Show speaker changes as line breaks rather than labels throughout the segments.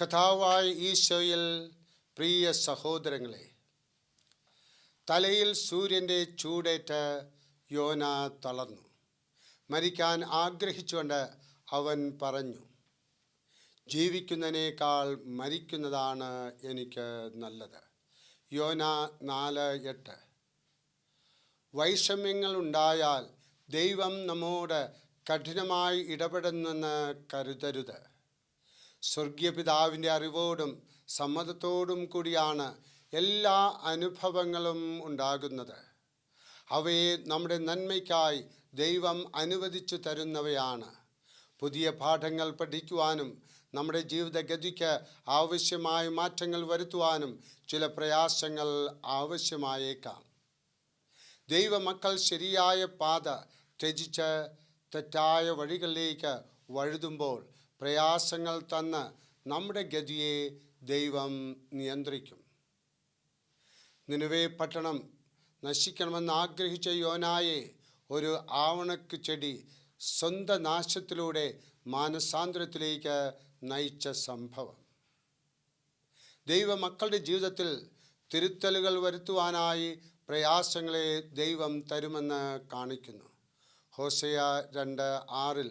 കഥാവായ ഈശോയിൽ പ്രിയ സഹോദരങ്ങളെ തലയിൽ സൂര്യന്റെ ചൂടേറ്റ് യോന തളർന്നു. മരിക്കാൻ ആഗ്രഹിച്ചുകൊണ്ട് അവൻ പറഞ്ഞു ജീവിക്കുന്നതിനേക്കാൾ മരിക്കുന്നതാണ് എനിക്ക് നല്ലത്. യോന നാല് എട്ട്. വൈഷമ്യങ്ങൾ ഉണ്ടായാൽ ദൈവം നമ്മോട് കഠിനമായി ഇടപെടുന്നെന്ന് കരുതരുത്. സ്വർഗീയ പിതാവിന്റെ അറിവോടും സമ്മതത്തോടും കൂടിയാണ് എല്ലാ അനുഭവങ്ങളും ഉണ്ടാകുന്നത്. അവയെ നമ്മുടെ നന്മയ്ക്കായി ദൈവം അനുവദിച്ചു തരുന്നവയാണ്. പുതിയ പാഠങ്ങൾ പഠിക്കുവാനും നമ്മുടെ ജീവിതഗതിക്ക് ആവശ്യമായ മാറ്റങ്ങൾ വരുത്തുവാനും ചില പ്രയാസങ്ങൾ ആവശ്യമായേക്കാം. ദൈവമക്കൾ ശരിയായ പാത ത്യജിച്ച് തെറ്റായ വഴികളിലേക്ക് വഴുതുമ്പോൾ പ്രയാസങ്ങൾ തന്ന് നമ്മുടെ ഗതിയെ ദൈവം നിയന്ത്രിക്കും. നിലവേ പട്ടണം നശിക്കണമെന്ന് ആഗ്രഹിച്ച യോനായെ ഒരു ആവണക്ക് ചെടി സ്വന്തം നാശത്തിലൂടെ മാനസാന്തരത്തിലേക്ക് നയിച്ച സംഭവം. ദൈവമക്കളുടെ ജീവിതത്തിൽ തിരുത്തലുകൾ വരുത്തുവാനായി പ്രയാസങ്ങളെ ദൈവം തരുമെന്ന് കാണിക്കുന്നു. ഹോസയ രണ്ട് ആറിൽ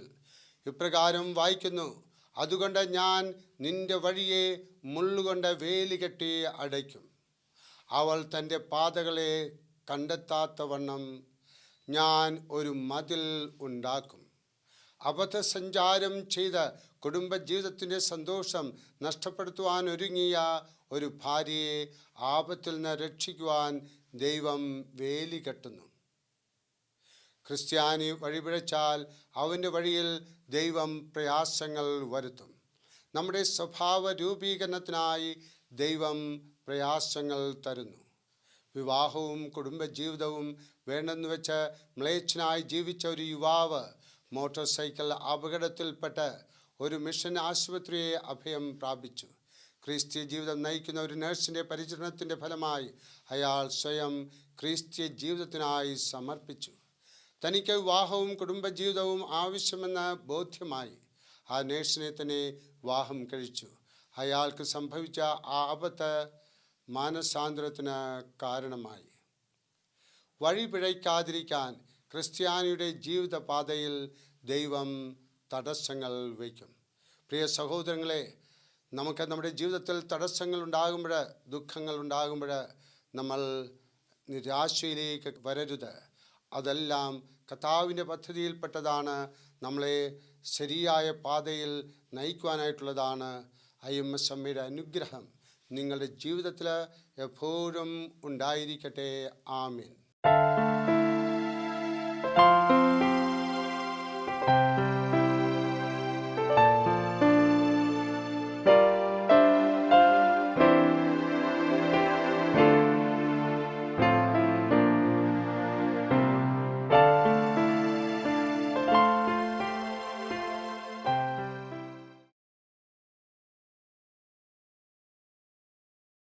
ഇപ്രകാരം വായിക്കുന്നു. അതുകൊണ്ട് ഞാൻ നിന്റെ വഴിയെ മുള്ളുകൊണ്ട് വേലി കെട്ടി അടയ്ക്കും. അവൾ തന്റെ പാതകളെ കണ്ടെത്താത്തവണ്ണം ഞാൻ ഒരു മതിൽ ഉണ്ടാക്കും. അബദ്ധസഞ്ചാരം ചെയ്ത കുടുംബജീവിതത്തിന്റെ സന്തോഷം നഷ്ടപ്പെടുത്തുവാൻ ഒരുങ്ങിയ ഒരു ഭാര്യയെ ആപത്തിൽ നിന്ന് രക്ഷിക്കുവാൻ ദൈവം വേലി കെട്ടുന്നു. ക്രിസ്ത്യാനി വഴിപിഴച്ചാൽ അവന്റെ വഴിയിൽ ദൈവം പ്രയാസങ്ങൾ വരുത്തും. നമ്മുടെ സ്വഭാവ രൂപീകരണത്തിനായി ദൈവം പ്രയാസങ്ങൾ തരുന്നു. വിവാഹവും കുടുംബജീവിതവും വേണ്ടെന്ന് വെച്ച് മ്ലേച്ഛനായി ജീവിച്ച ഒരു യുവാവ് മോട്ടോർ സൈക്കിൾ അപകടത്തിൽപ്പെട്ട് ഒരു മിഷൻ ആശുപത്രിയെ അഭയം പ്രാപിച്ചു. ക്രിസ്ത്യ ജീവിതം നയിക്കുന്ന ഒരു നഴ്സിന്റെ പരിചരണത്തിന്റെ ഫലമായി അയാൾ സ്വയം ക്രിസ്ത്യ ജീവിതത്തിനായി സമർപ്പിച്ചു. തനിക്ക് വിവാഹവും കുടുംബജീവിതവും ആവശ്യമെന്ന് ബോധ്യമായി ആ നേഴ്സിനെ തന്നെ വിവാഹം കഴിച്ചു. അയാൾക്ക് സംഭവിച്ച ആ ആപത്ത് മാനസാന്തരത്തിന് കാരണമായി. വഴി പിഴയ്ക്കാതിരിക്കാൻ ക്രിസ്ത്യാനിയുടെ ജീവിതപാതയിൽ ദൈവം തടസ്സങ്ങൾ വയ്ക്കും. പ്രിയ സഹോദരങ്ങളെ നമുക്ക് നമ്മുടെ ജീവിതത്തിൽ തടസ്സങ്ങൾ ഉണ്ടാകുമ്പോൾ ദുഃഖങ്ങൾ ഉണ്ടാകുമ്പോൾ നമ്മൾ നിരാശയിലേക്ക് വരരുത്. അതെല്ലാം കഥാവിന്റെ പദ്ധതിയിൽപ്പെട്ടതാണ്. നമ്മളെ ശരിയായ പാതയിൽ നയിക്കുവാനായിട്ടുള്ളതാണ്. ഐ എം എസ് എമ്മയുടെ അനുഗ്രഹം നിങ്ങളുടെ ജീവിതത്തിൽ എപ്പോഴും ഉണ്ടായിരിക്കട്ടെ. ആമീൻ.